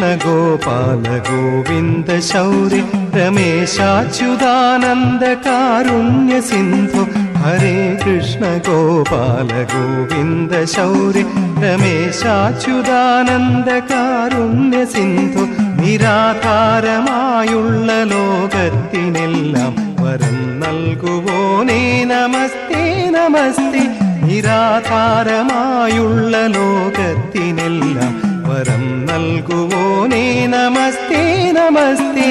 ഗോപാല ഗോവിന്ദ ശൗരി രമേശാച്യുതാനന്ദ കാരുണ്യ സിന്ധു ഹരേ കൃഷ്ണ ഗോപാല ഗോവിന്ദ ശൗരി രമേശാച്യുതാനന്ദ കാരുണ്യ സിന്ധു നിരാകാരമായുള്ള ലോകത്തിനെല്ലാം വരം നൽകുവോനേ നമസ്തേ നമസ്തേ. നിരാകാരമായുള്ള ലോകത്തിനെല്ലാം വരം നൽകുവോനേ നമസ്തേ നമസ്തേ.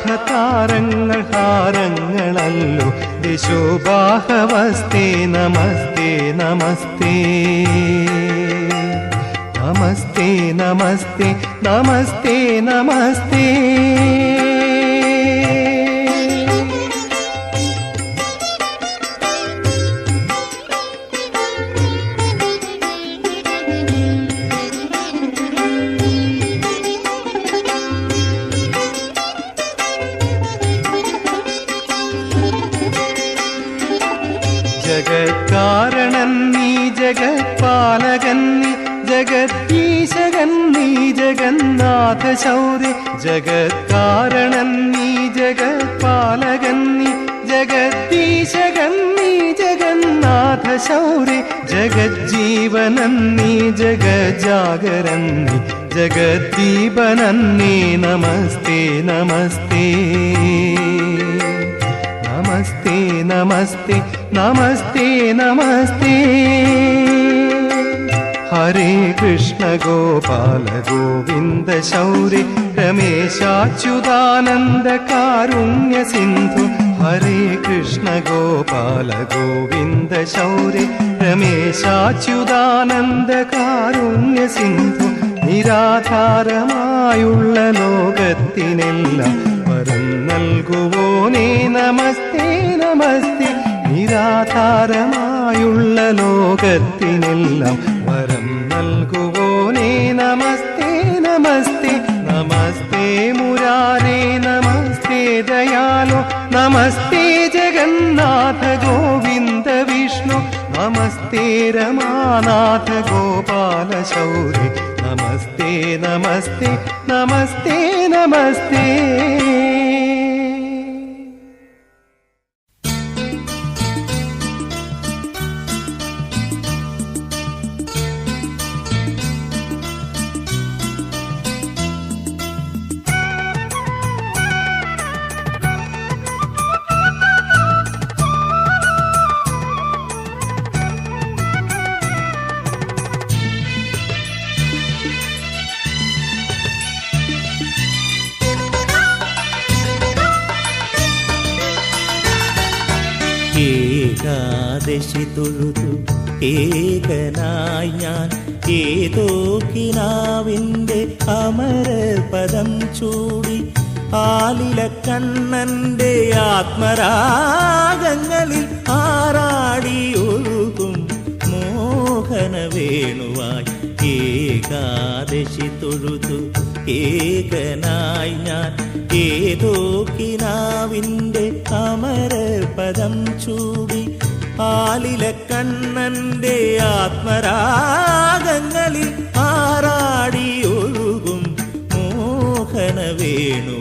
വിശേഷാഭതാരങ്ങൾ ഹാരങ്ങളല്ലോ ദിശോപാഹവസ്തേ നമസ്തേ നമസ്തേ നമസ്തേ നമസ്തേ നമസ്തേ നമസ്തേ शौर्य जगत्कारणन्नि जगत्पालगन्नि जगदीशगन्नि जगन्नाथ शौर्य जगज्जीवनन्नि जगागरन्नि जगद् जीवनन्नि नमस्ते नमस्ते। नमस्ते नमस्ते नमस्ते नमस्ते। ഹരേ കൃഷ്ണ ഗോപാല ഗോവിന്ദ ശൗരി രമേശാച്യുതാനന്ദ കാരുണ്യ സിന്ധു ഹരേ കൃഷ്ണ ഗോപാല ഗോവിന്ദ ശൗരി രമേശാച്യുതാനന്ദ കാരുണ്യ സിന്ധു നിരാധാരമായുള്ള ലോകത്തിനെല്ലാം വരം നൽകുവോനേ നമസ്തേ നമസ്തേ. നിരാധാരമായുള്ള ലോകത്തിനെല്ലാം വരം നൽകുവോനേ നമസ്തേ നമസ്തേ. നമസ്തേ മുരാരേ നമസ്തേ ദയാലോ. നമസ്തേ ജഗന്നാഥ ഗോവിന്ദ വിഷ്ണു. നമസ്തേ രമാനാഥ ഗോപാല ശൗരി. നമസ്തേ നമസ്തേ നമസ്തേ നമസ്തേ. ഏകാദശി തൊഴുതു ഏകനായി ഞാൻ ഏതോ കിനാവിന്റെ അമരപദം ചൂടി. ആലില കണ്ണന്റെ ആത്മരാഗങ്ങളിൽ ആറാടി ഒഴുകും. മോഹന വേണുവായി ഏകാദശി തൊഴുതു ഏകനായി ഞാൻ ഏതോ കിനാവിന്റെ അമരപദം ചൂടി. ആലില കണ്ണന്റെ ആത്മരാഗങ്ങളിൽ ആറാടി ഒഴുകും മോഹന വേണുവായി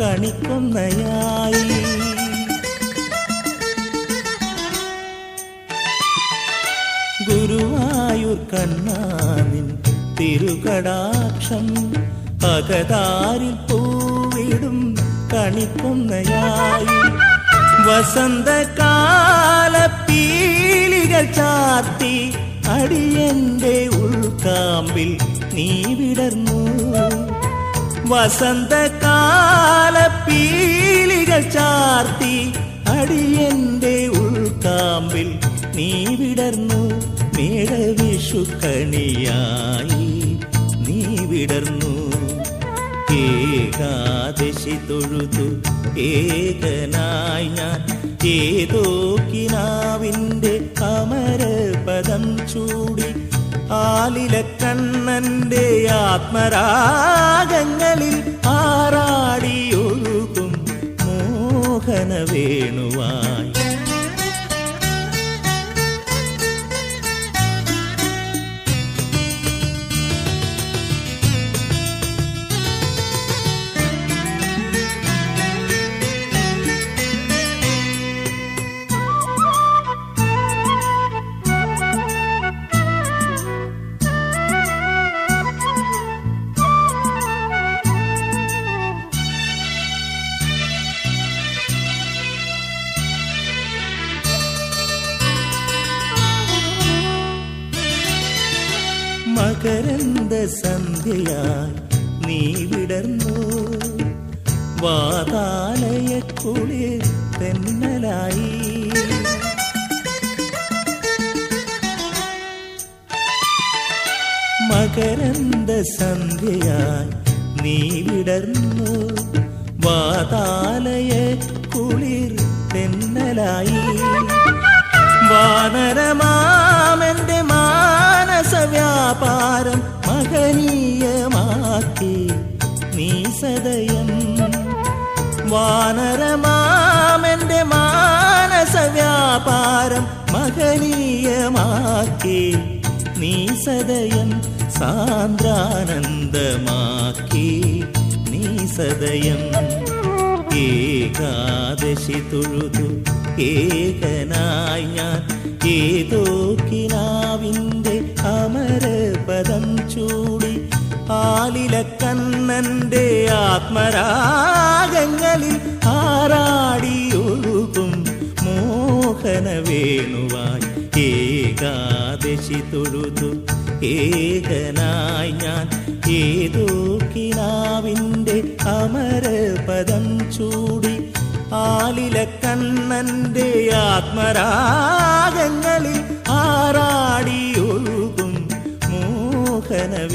കണിക്കൊന്നയായി. ഗുരുവായൂർ കണ്ണാനിൻ തിരുകടാക്ഷം അകതാരിൽ പൂവിടും കണിക്കൊന്നയായി. വസന്തകാല പീലികൾ ചാർത്തി അടിയന്റെ ഉൾക്കാമ്പിൽ നീ വിടർന്നു. വസന്തകാല പീലികൾ ചാർത്തി അടിയന്റെ ഉൾക്കാമ്പിൽ നീ വിടർന്നു മേടവിഷുക്കണിയായി. നീ വിടർന്നു. ഏകാദശി തൊഴുതു ഏകനായി ഏതോ കിനാവിന്റെ അമരപദം ചൂടി ആലില കണ്ണന്റെ ആത്മരാഗങ്ങളിൽ ആറാടിയൊഴുകും മോഹന വേണുവായി മകരന്ദ സന്ധ്യയായി നീ വിടർന്നു. വാതാലയക്കുളിൽ തെന്നലായി. മകരന്ത സന്ധ്യയായി നീ വിടർന്നു. വാതാലയ കുളിർ തെന്നലായി. വാനരമാമന്റെ മാനസ വ്യാപാരം മഹനീയമാക്കി. നീ സദയം വാനരമാമന്റെ മാനസ വ്യാപാരം മഹനീയമാക്കി. നീ സദയം സാന്ദ്രാനന്ദമാക്കി. നീ സദയം ഏകാദശി തൊഴുതു. ഏകനായി ഞാൻ ഏതോ കിനാവിന്റെ അമരപദം ചൂടി ആലില കണ്ണന്റെ ആത്മരാഗങ്ങളിൽ ആറാടി ഒഴുകും മോഹന വേണുവായി ഏകാദശി തൊഴുതു. ഏകനായി ഞാൻ ഏതോ കിനാവിന്റെ അമരപദം ചൂടി ആലില കണ്ണന്റെ ആത്മരാഗങ്ങളിൽ ആറാടി മോഹന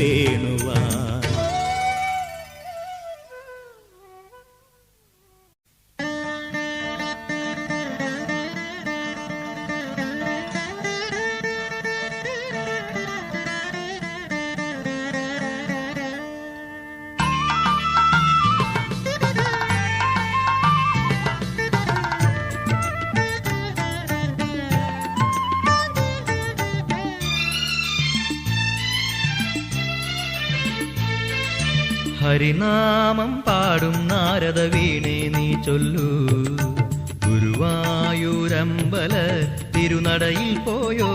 ഹരിനാമം പാടും നാരദ വീണേ നീ ചൊല്ലൂ. ഗുരുവായൂരമ്പല തിരുനടയിൽ പോയോ.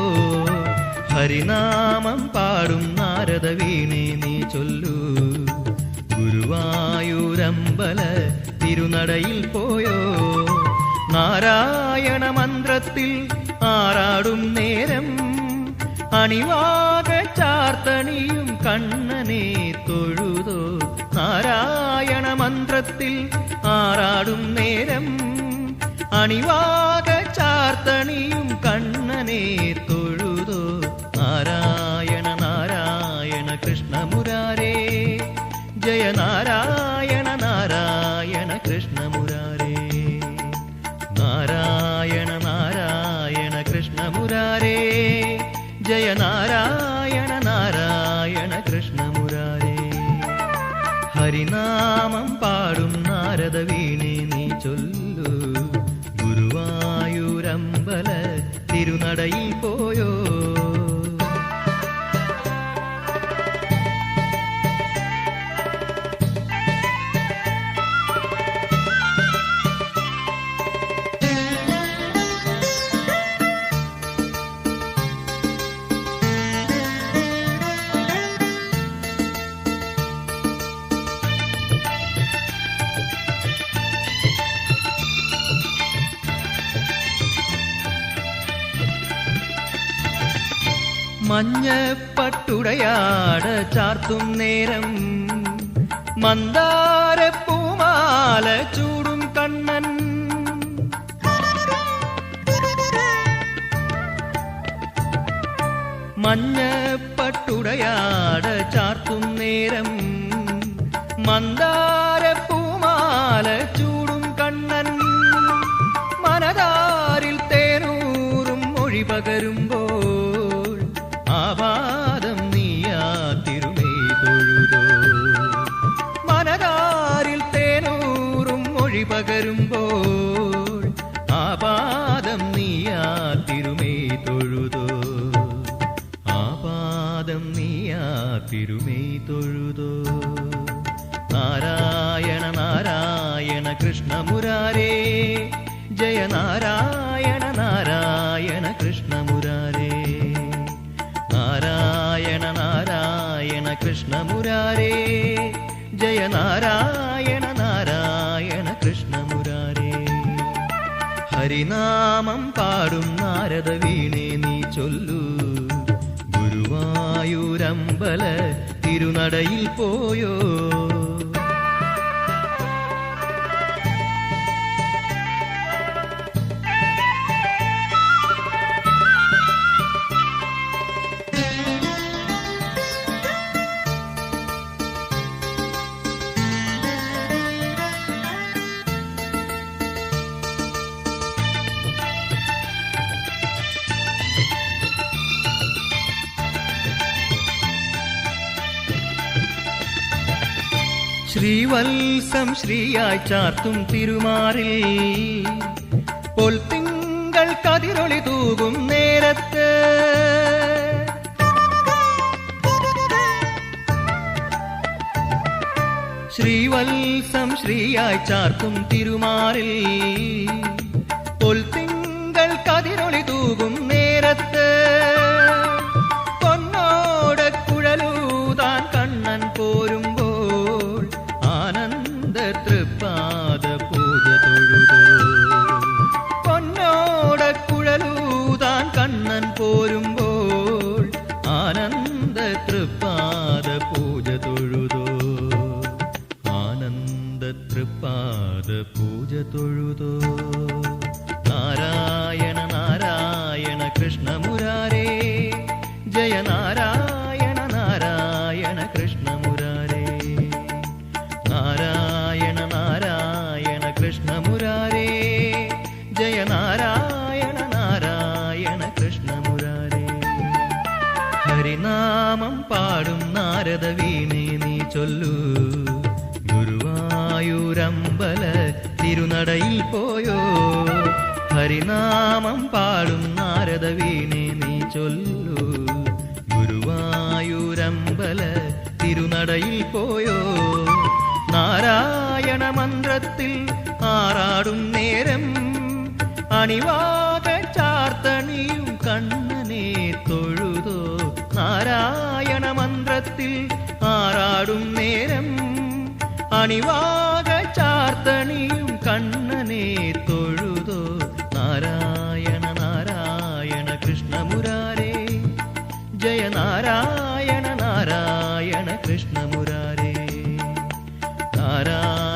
ഹരിനാമം പാടും നാരദ വീണേ നീ ചൊല്ലൂ. ഗുരുവായൂരമ്പല തിരുനടയിൽ പോയോ. നാരായണ മന്ത്രത്തിൽ ആറാടും നേരം അണിവാക ചാർത്തണിയും കണ്ണനെ തൊഴുതോ. നാരായണ മന്ത്രത്തിൽ ആറാടും നേരം അണിവാക ചാർത്തണിയും കണ്ണനെ തൊഴുതോ. നാരായണ നാരായണ കൃഷ്ണ മുരാരേ ജയ നാരായണ നാരായണ കൃഷ്ണ മുരാരേ നാരായണ നാരായണ കൃഷ്ണ മുരാരേ ജയ നാരായണ നാരായണ കൃഷ്ണ മുരാരേ ഹരിനാമം പാടും നാരദ വീണി നീ ചൊല്ലു. ഗുരുവായൂരമ്പല തിരുനടയിൽ പോയോ? മഞ്ഞപ്പട്ടുടയാട ചാർത്തും നേരം. മന്ദാരപ്പൂമാല ചൂടും കണ്ണൻ. മഞ്ഞപ്പട്ടുടയാട ചാർത്തും നേരം. മന്ദാരപ്പൂമാല നാരായണ കൃഷ്ണ മുരാരേ ജയ നാരായണ നാരായണ കൃഷ്ണ മുരാരേ നാരായണ നാരായണ കൃഷ്ണ മുരാരേ ജയ നാരായണ നാരായണ കൃഷ്ണ മുരാരേ ഹരിനാമം പാടും നാരദ വീണേ നീ ചൊല്ലൂ. ഗുരുവായൂരമ്പല തിരുനടയിൽ പോയോ. ശ്രീവത്സം ശ്രീയായി ചാർത്തും തിരുമാറിൽ. പൊൽത്തിങ്കൾ കതിരൊളി തൂകും നേരത്ത്. ശ്രീവത്സം ശ്രീയായി ചാർത്തും തിരുമാറിൽ. പൊൽത്തിങ്കൾ കതിരൊളി തൂകും നേരത്ത്. പൂജ തൊഴുതോ നാരായണ തിരുനടയിൽ പോയോ? ഹരിനാമം പാടും നാരദവീനെ നീ ചൊല്ലൂ. ഗുരുവായൂരമ്പല തിരുനടയിൽ പോയോ? നാരായണ മന്ത്രത്തിൽ ആറാടും നേരം അണിവാക ചാർത്തണിയും കണ്ണനെ തൊഴുതോ? നാരായണ മന്ത്രത്തിൽ ആറാടും നേരം അണിവാക ചാർത്തണിയും കണ്ണനെ തൊഴുതോ. നാരായണ നാരായണ കൃഷ്ണമുരാരേ. ജയ നാരായണ നാരായണ കൃഷ്ണമുരാരേ. നാരായണ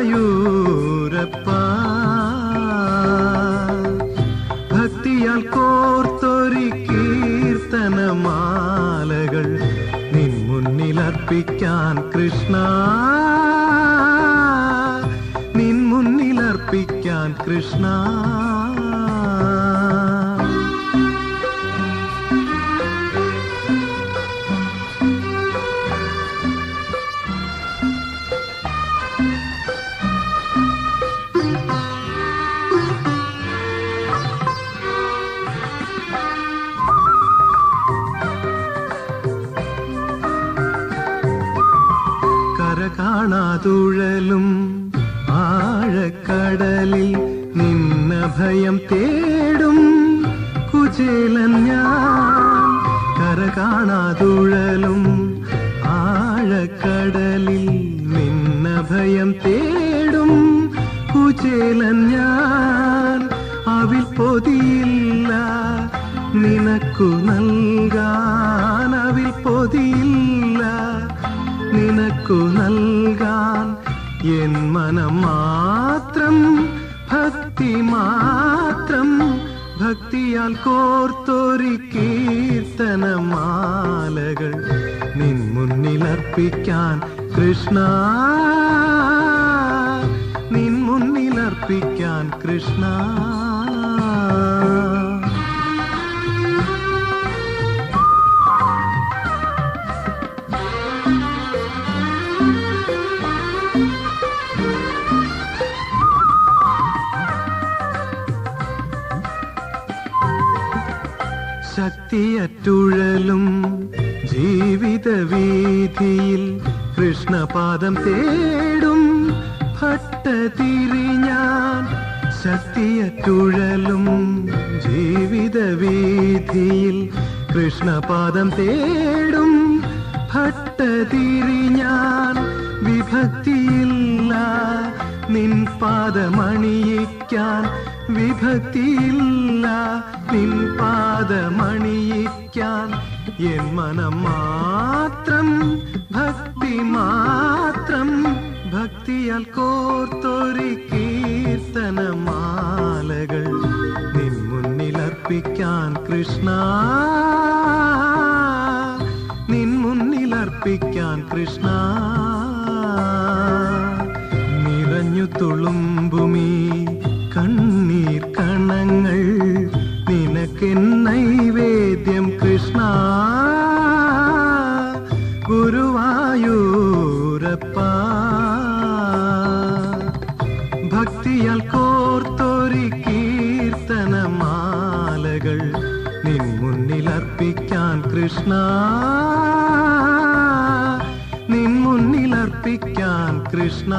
ഗുരുവായൂരപ്പ ഭക്തിയാൽ കോർത്തൊരി കീർത്തനമാലകൾ നിൻ മുന്നിൽ അർപ്പിക്കാൻ കൃഷ്ണ ആഴക്കടലിൽ നിന്ന ഭയം തേടും കുചേലൻ ഞാൻ. കര കാണാതുഴലും ആഴക്കടലിൽ നിന്ന ഭയം തേടും കുചേലൻ ഞാൻ. അവിൽ പൊതിയില്ല നിനക്കു നൽകാൻ. അവിൽ പൊതിയില്ല നിനക്കു നൽകാൻ. എൻ മനം മാത്രം ഭക്തി മാത്രം ഭക്തിയാൽ കോർത്തൊരു കീർത്തനമാലകൾ നിൻ മുന്നിലർപ്പിക്കാൻ കൃഷ്ണ. നിൻ മുന്നിലർപ്പിക്കാൻ കൃഷ്ണ. കൃഷ്ണപാദം തേടും. ഭട്ടതിരി ഞാൻ തുഴലും ജീവിത വീതിയിൽ കൃഷ്ണപാദം തേടും. ഭട്ടതിരി ഞാൻ വിഭക്തിയില്ല. നിൻ പാദമണിയിക്കാൻ വിഭക്തിയില്ല. നിൻ പാദമണിയിക്കാൻ എൻ മനം മാത്രം ഭക്തി മാത്രം ഭക്തിയാൽ കോർത്തൊരു കീർത്തനമാലകൾ നിൻ മുന്നിൽ അർപ്പിക്കാൻ കൃഷ്ണ. നിൻ മുന്നിൽ അർപ്പിക്കാൻ കൃഷ്ണ. നിറഞ്ഞു തുളുമ്പുമീ അർപ്പിക്കാൻ കൃഷ്ണ. നിൻ മുന്നിലർപ്പിക്കാൻ കൃഷ്ണ.